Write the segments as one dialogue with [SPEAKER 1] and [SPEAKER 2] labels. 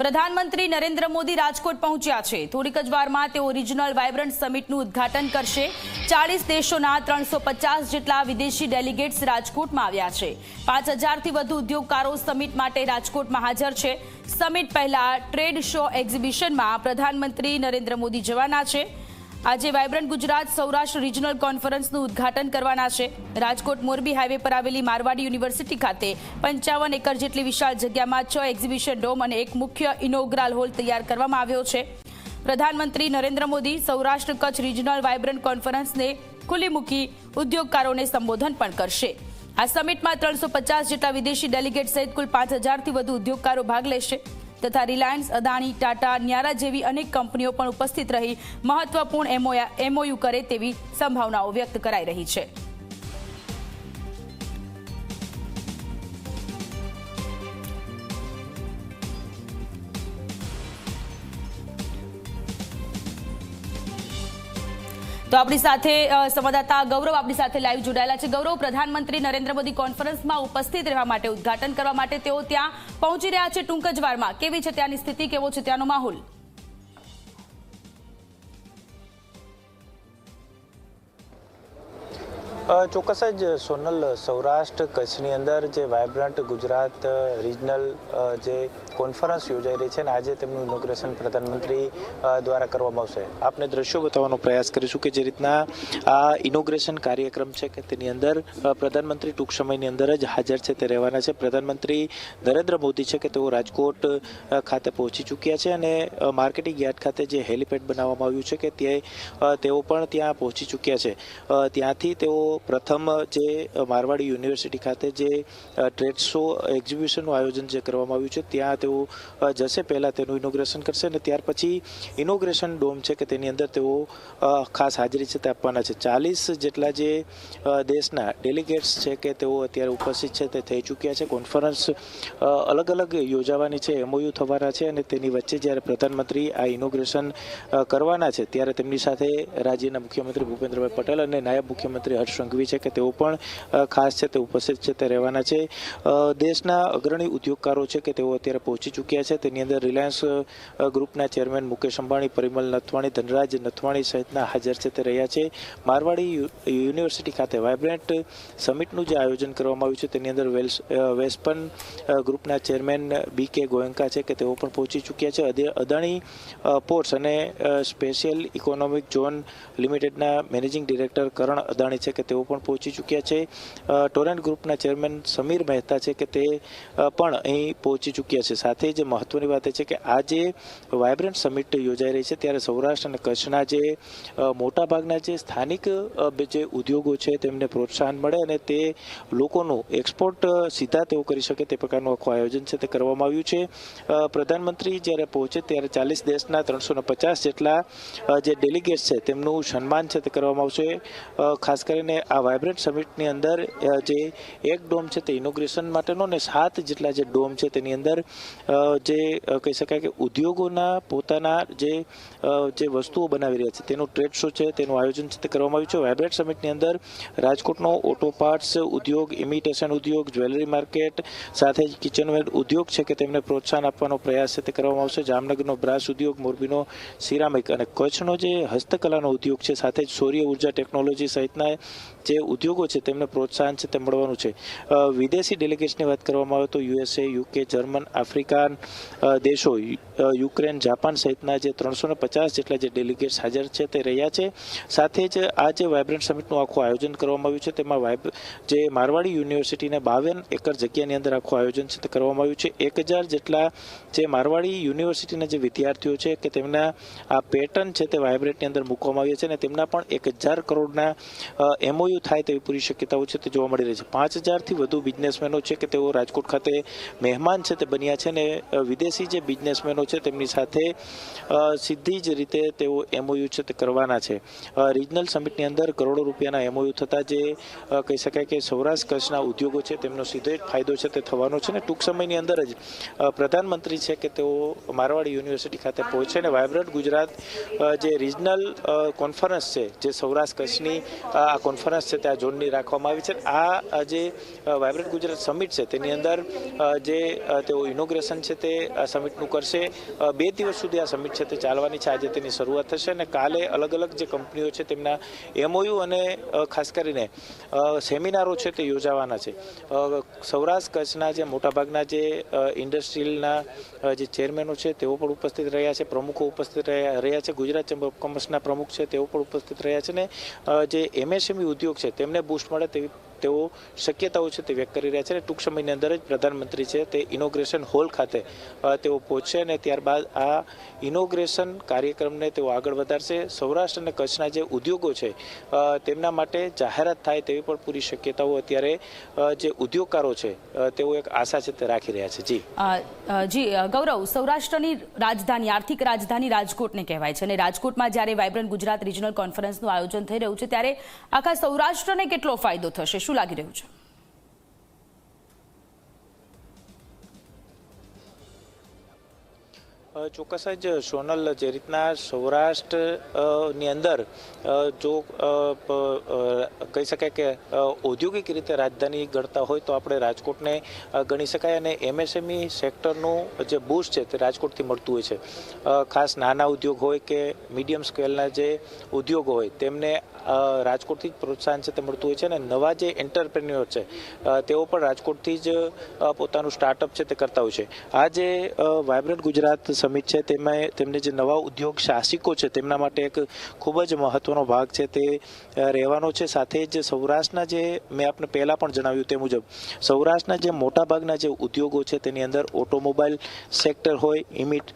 [SPEAKER 1] પ્રધાનમંત્રી નરેન્દ્ર મોદી રાજકોટ પહોંચ્યા છે. થોડીક જ વારમાં તેઓ રિજનલ વાયબ્રન્ટ સમિટનું ઉદ્ઘાટન કરશે. ચાલીસ દેશોના ત્રણસો જેટલા વિદેશી ડેલિગેટ્સ રાજકોટમાં આવ્યા છે. પાંચ હજારથી વધુ ઉદ્યોગકારો સમિટ માટે રાજકોટમાં હાજર છે. સમિટ પહેલા ટ્રેડ શો એક્ઝિબિશનમાં પ્રધાનમંત્રી નરેન્દ્ર મોદી જવાના છે. આજે વાયબ્રન્ટ ગુજરાત સૌરાષ્ટ્ર રિજનલ કોન્ફરન્સનું ઉદ્ઘાટન કરવાના છે. રાજકોટ મોરબી હાઈવે પર આવેલી મારવાડી યુનિવર્સિટી ખાતે પંચાવન એકર જેટલી વિશાળ જગ્યામાં છ એક્ઝિબિશન ડોમ અને એક મુખ્ય ઇનોગ્રાલ હોલ તૈયાર કરવામાં આવ્યો છે. પ્રધાનમંત્રી નરેન્દ્ર મોદી સૌરાષ્ટ્ર કચ્છ રિજનલ વાયબ્રન્ટ કોન્ફરન્સને ખુલ્લી મૂકી ઉદ્યોગકારોને સંબોધન પણ કરશે. આ સમિટમાં ત્રણસો પચાસ જેટલા વિદેશી ડેલિગેટ સહિત કુલ પાંચ હજારથી વધુ ઉદ્યોગકારો ભાગ લેશે. તથા રિલાયન્સ, અદાણી, ટાટા, ન્યારા જેવી અનેક કંપનીઓ પણ ઉપસ્થિત રહી મહત્વપૂર્ણ એમઓયુ કરે તેવી સંભાવનાઓ વ્યક્ત કરાઈ રહી છે. તો આપણી સાથે સંવાદદાતા ગૌરવ આપણી સાથે લાઈવ જોડાયેલા છે. ગૌરવ, પ્રધાનમંત્રી નરેન્દ્ર મોદી કોન્ફરન્સમાં ઉપસ્થિત રહેવા માટે, ઉદઘાટન કરવા માટે તેઓ ત્યાં પહોંચી રહ્યા છે ટૂંક જ વારમાં. કેવી છે ત્યાંની સ્થિતિ? કેવો છે ત્યાંનો માહોલ?
[SPEAKER 2] ચોક્કસ જ સોનલ, સૌરાષ્ટ્ર કચ્છની અંદર જે વાયબ્રન્ટ ગુજરાત રિજનલ જે કોન્ફરન્સ યોજાઈ રહી છે અને આજે તેમનું ઇનોગ્રેશન પ્રધાનમંત્રી દ્વારા કરવામાં આવશે. આપને દ્રશ્યો બતાવવાનો પ્રયાસ કરીશું કે જે રીતના આ ઇનોગ્રેશન કાર્યક્રમ છે કે તેની અંદર પ્રધાનમંત્રી ટૂંક સમયની અંદર જ હાજર છે, તે રહેવાના છે. પ્રધાનમંત્રી નરેન્દ્ર મોદી છે કે તેઓ રાજકોટ ખાતે પહોંચી ચૂક્યા છે અને માર્કેટિંગ યાર્ડ ખાતે જે હેલિપેડ બનાવવામાં આવ્યું છે કે તે તેઓ પણ ત્યાં પહોંચી ચૂક્યા છે. ત્યાંથી તેઓ પ્રથમ જે મારવાડી યુનિવર્સિટી ખાતે જે ટ્રેડ શો એક્ઝિબિશનનું આયોજન જે કરવામાં આવ્યું છે, ત્યાં તેઓ જશે. પહેલાં તેનું ઇનોગ્રેશન કરશે અને ત્યાર પછી ઇનોગ્રેશન ડોમ છે કે તેની અંદર તેઓ ખાસ હાજરી છે તે આપવાના છે. ચાલીસ જેટલા જે દેશના ડેલિગેટ્સ છે કે તેઓ અત્યારે ઉપસ્થિત છે તે થઈ ચૂક્યા છે. કોન્ફરન્સ અલગ અલગ યોજાવાની છે, એમઓયુ થવાના છે અને તેની વચ્ચે જ્યારે પ્રધાનમંત્રી આ ઇનોગ્રેશન કરવાના છે, ત્યારે તેમની સાથે રાજ્યના મુખ્યમંત્રી ભૂપેન્દ્રભાઈ પટેલ અને નાયબ મુખ્યમંત્રી હર્ષ સંઘવી છે કે તેઓ પણ ખાસ છે તે ઉપસ્થિત છે, તે રહેવાના છે. દેશના અગ્રણી ઉદ્યોગકારો છે કે તેઓ અત્યારે પહોંચી ચૂક્યા છે. તેની અંદર રિલાયન્સ ગ્રુપના ચેરમેન મુકેશ અંબાણી, પરિમલ નથવાણી, ધનરાજ નથવાણી સહિતના હાજર છે, તે રહ્યા છે. મારવાડી યુનિવર્સિટી ખાતે વાયબ્રન્ટ સમિટનું જે આયોજન કરવામાં આવ્યું છે, તેની અંદર વેલ્સ વેસ્પન ગ્રુપના ચેરમેન બી કે ગોયંકા છે કે તેઓ પણ પહોંચી ચૂક્યા છે. અદે- અદાણી પોર્ટ્સ અને સ્પેશિયલ ઇકોનોમિક ઝોન લિમિટેડના મેનેજિંગ ડિરેક્ટર કરણ અદાણી છે કે તેઓ પણ પહોંચી ચૂક્યા છે. ટોરેન્ટ ગ્રુપના ચેરમેન સમીર મહેતા છે કે તે પણ અહીં પહોંચી ચૂક્યા છે. સાથે જ મહત્વની વાત એ છે કે આ જે વાયબ્રન્ટ સમિટ યોજાઈ રહી છે ત્યારે સૌરાષ્ટ્ર અને કચ્છના જે મોટાભાગના જે સ્થાનિક જે ઉદ્યોગો છે તેમને પ્રોત્સાહન મળે અને તે લોકોનું એક્સપોર્ટ સીધા તેઓ કરી શકે તે પ્રકારનું આખું આયોજન છે તે કરવામાં આવ્યું છે. પ્રધાનમંત્રી જ્યારે પહોંચે ત્યારે ચાલીસ દેશના ત્રણસો પચાસ જેટલા જે ડેલિગેટ્સ છે તેમનું સન્માન છે તે કરવામાં આવશે. ખાસ કરીને આ વાયબ્રન્ટ સમિટની અંદર જે એક ડોમ છે તે ઇનોગ્રેશન માટેનો ને સાત જેટલા જે ડોમ છે તેની અંદર જે કહી શકાય કે ઉદ્યોગોના પોતાના જે જે વસ્તુઓ બનાવી રહ્યા છે, તેનું ટ્રેડ શો છે, તેનું આયોજન છે તે કરવામાં આવ્યું છે. વાયબ્રન્ટ સમિટની અંદર રાજકોટનો ઓટો પાર્ટ્સ ઉદ્યોગ, ઇમિટેશન ઉદ્યોગ, જ્વેલરી માર્કેટ, સાથે જ કિચનવેર ઉદ્યોગ છે કે તેમને પ્રોત્સાહન આપવાનો પ્રયાસ છે તે કરવામાં આવશે. જામનગરનો બ્રાસ ઉદ્યોગ, મોરબીનો સિરામિક અને કચ્છનો જે હસ્તકલાનો ઉદ્યોગ છે, સાથે જ સૌર્ય ઊર્જા ટેકનોલોજી સહિતના જે ઉદ્યોગો છે તેમને પ્રોત્સાહન છે તે મળવાનું છે. વિદેશી ડેલિગેટ્સની વાત કરવામાં આવે તો યુએસએ યુકે જર્મન આફ્રિકાન દેશો યુક્રેન જાપાન સહિતના જે ત્રણસો પચાસ જેટલા જે ડેલિગેટ્સ હાજર છે તે રહ્યા છે. સાથે જ આ જે વાયબ્રન્ટ સમિટનું આખું આયોજન કરવામાં આવ્યું છે તેમાં વાઇબ જે મારવાડી યુનિવર્સિટીને બાવન એકર જગ્યાની અંદર આખું આયોજન છે તે કરવામાં આવ્યું છે. એક હજાર જેટલા જે મારવાડી યુનિવર્સિટીના જે વિદ્યાર્થીઓ છે કે તેમના આ પેટર્ન છે તે વાઇબ્રેટની અંદર મૂકવામાં આવ્યા છે અને તેમના પણ એક હજાર કરોડના એમઓયુ થાય તેવી પૂરી શક્યતાઓ છે તે જોવા મળી રહી છે. પાંચ હજારથી વધુ બિઝનેસમેનો છે કે તેઓ રાજકોટ ખાતે મહેમાન છે તે બન્યા છે અને વિદેશી જે બિઝનેસમેનો છે તેમની સાથે સીધી જ રીતે તેઓ એમઓયુ છે તે કરવાના છે. રિજનલ સમિટની અંદર કરોડો રૂપિયાના એમઓયુ થતા જે કહી શકાય કે સૌરાષ્ટ્ર કચ્છના ઉદ્યોગો છે તેમનો સીધો જ ફાયદો છે તે થવાનો છે ને ટૂંક સમયની અંદર જ પ્રધાનમંત્રી છે કે તેઓ મારવાડી યુનિવર્સિટી ખાતે પહોંચે અને વાયબ્રન્ટ ગુજરાત જે રિજનલ કોન્ફરન્સ છે જે સૌરાષ્ટ્ર કચ્છની આ કોન્ફરન્સ કોન્ફરન્સ છે તે ઝોનની રાખવામાં આવી છે. આ જે વાઇબ્રન્ટ ગુજરાત સમિટ છે તેની અંદર જે તેઓ ઇનોગ્રેશન છે તે આ સમિટનું કરશે. બે દિવસ સુધી આ સમિટ છે તે ચાલવાની છે. આજે તેની શરૂઆત થશે અને કાલે અલગ અલગ જે કંપનીઓ છે તેમના એમઓયુ અને ખાસ કરીને સેમિનારો છે તે યોજાવાના છે. સૌરાષ્ટ્ર કચ્છના જે મોટાભાગના જે ઇન્ડસ્ટ્રીયલના જે ચેરમેનો છે તેઓ પણ ઉપસ્થિત રહ્યા છે. પ્રમુખો ઉપસ્થિત રહ્યા છે. ગુજરાત ચેમ્બર ઓફ કોમર્સના પ્રમુખ છે તેઓ પણ ઉપસ્થિત રહ્યા છે ને અ, જે એમએસએમઈ ઉદ્યોગ છે તેમને બૂસ્ટ મળે તેવી તેઓ શક્યતાઓ છે તે વ્યક્ત કરી રહ્યા છે અને ટૂંક સમયની અંદર જ પ્રધાનમંત્રી છે તે ઇનોગ્રેશન હોલ ખાતે તેઓ પહોંચશે અને ત્યારબાદ આ ઇનોગ્રેશન કાર્યક્રમને તેઓ આગળ વધારશે. સૌરાષ્ટ્ર અને કચ્છના જે ઉદ્યોગો છે તેમના માટે જાહેરાત થાય તેવી પણ પૂરી શક્યતાઓ અત્યારે જે ઉદ્યોગકારો છે તેઓ એક આશા છે તે રાખી રહ્યા છે. જી.
[SPEAKER 1] જી ગૌરવ, સૌરાષ્ટ્રની રાજધાની, આર્થિક રાજધાની રાજકોટને કહેવાય છે અને રાજકોટમાં જ્યારે વાઇબ્રન્ટ ગુજરાત રિજનલ કોન્ફરન્સનું આયોજન થઈ રહ્યું છે ત્યારે આખા સૌરાષ્ટ્રને કેટલો ફાયદો થશે? શું લાગી રહ્યું છે?
[SPEAKER 2] ચોક્કસ જ સોનલ, જે રીતના સૌરાષ્ટ્રની અંદર જો કહી શકાય કે ઔદ્યોગિક રીતે રાજધાની ગણતા હોય તો આપણે રાજકોટને ગણી શકાય અને એમએસએમઈ સેક્ટરનું જે બૂસ્ટ છે તે રાજકોટથી મળતું હોય છે. ખાસ નાના ઉદ્યોગ હોય કે મીડિયમ સ્કેલના જે ઉદ્યોગો હોય તેમને રાજકોટથી જ પ્રોત્સાહન છે તે મળતું હોય છે અને નવા જે એન્ટરપ્રેન્યોર છે તેઓ પણ રાજકોટથી જ પોતાનું સ્ટાર્ટઅપ છે તે કરતા હોય છે. આ જે વાઇબ્રન્ટ ગુજરાત સમિટ છે, તેમાં તેમને જે નવા ઉદ્યોગ સાહસિકો છે, તેમના માટે એક ખૂબ જ મહત્વનો ભાગ છે, તે રહેવાનો છે. સાથે જ સૌરાષ્ટ્રના જે, મેં આપને પહેલાં પણ જણાવ્યું તે મુજબ, સૌરાષ્ટ્રના જે મોટાભાગના જે ઉદ્યોગો છે, તેની અંદર ઓટોમોબાઈલ સેક્ટર હોય, ઇમિટ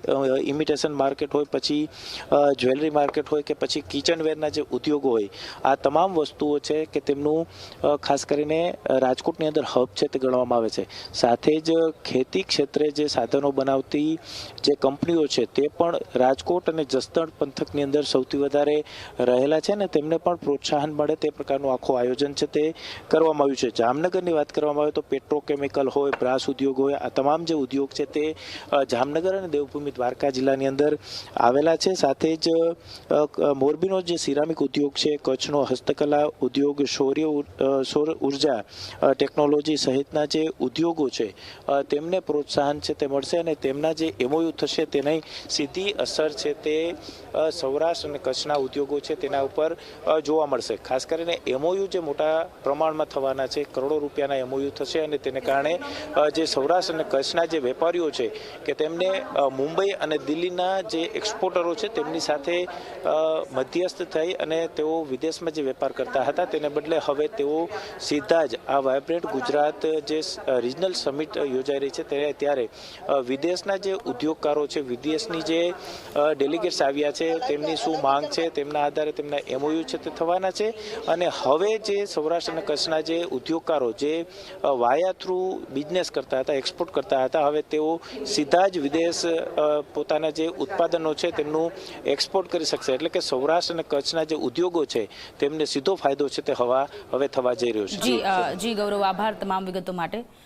[SPEAKER 2] ઇમિટેશન માર્કેટ હોય, પછી જ્વેલરી માર્કેટ હોય કે પછી કિચનવેરના જે ઉદ્યોગો હોય, આ તમામ વસ્તુઓ છે કે તેમનું ખાસ કરીને રાજકોટની અંદર હબ છે તે ગણવામાં આવે છે. સાથે જ ખેતી ક્ષેત્રે જે સાધનો બનાવતી જે કંપનીઓ છે તે પણ રાજકોટ અને જસદણ પંથકની અંદર સૌથી વધારે રહેલા છે ને તેમને પણ પ્રોત્સાહન મળે તે પ્રકારનું આખું આયોજન છે તે કરવામાં આવ્યું છે. જામનગરની વાત કરવામાં આવે તો પેટ્રોકેમિકલ હોય, બ્રાસ ઉદ્યોગ હોય, આ તમામ જે ઉદ્યોગ છે તે જામનગર અને દેવભૂમિ દ્વારકા જિલ્લાની અંદર આવેલા છે. સાથે જ મોરબીનો જે સિરામિક ઉદ્યોગ છે, કચ્છનો હસ્તકલા ઉદ્યોગ ઉર- સૌર ઊર્જા ટેકનોલોજી સહિતના જે ઉદ્યોગો છે તેમને પ્રોત્સાહન છે તે મળશે અને તેમના જે એમઓયુ થશે તેની સીધી અસર છે તે સૌરાષ્ટ્ર અને કચ્છના ઉદ્યોગો છે તેના ઉપર જોવા મળશે. ખાસ કરીને એમઓયુ જે મોટા પ્રમાણમાં થવાના છે, કરોડો રૂપિયાના એમઓયુ થશે અને તેને કારણે જે સૌરાષ્ટ્ર અને કચ્છના જે વેપારીઓ છે કે તેમને મુંબઈ અને દિલ્હીના જે એક્સપોર્ટરો છે તેમની સાથે મધ્યસ્થ થઈ અને તેઓ વિદેશમાં જે વેપાર કરતા હતા તેને બદલે હવે તેઓ સીધા જ આ વાઇબ્રેન્ટ ગુજરાત જે રિજનલ સમિટ યોજાઈ રહી છે ત્યારે વિદેશના જે ઉદ્યોગકારો છે વિદેશની જે ડેલિગેટ્સ આવ્યા છે, તેમની શું માંગ છે, તેમના આધારે તેમના એમઓયુ છે તે થવાના છે. અને હવે જે સૌરાષ્ટ્ર અને કચ્છના જે ઉદ્યોગકારો જે વાયા થ્રુ બિઝનેસ કરતા હતા એક્સપોર્ટ કરતા હતા, હવે તેઓ સીધા જ વિદેશ પોતાના જે ઉત્પાદનો છે તેમનું એક્સપોર્ટ કરી શકશે. એટલે કે સૌરાષ્ટ્ર અને કચ્છના જે ઉદ્યોગો છે, તેમને સીધો ફાયદો છે તે હવા, હવે થવા જઈ રહ્યો છે.
[SPEAKER 1] જી, ગૌરવ, આભાર તમામ વિગતો માટે.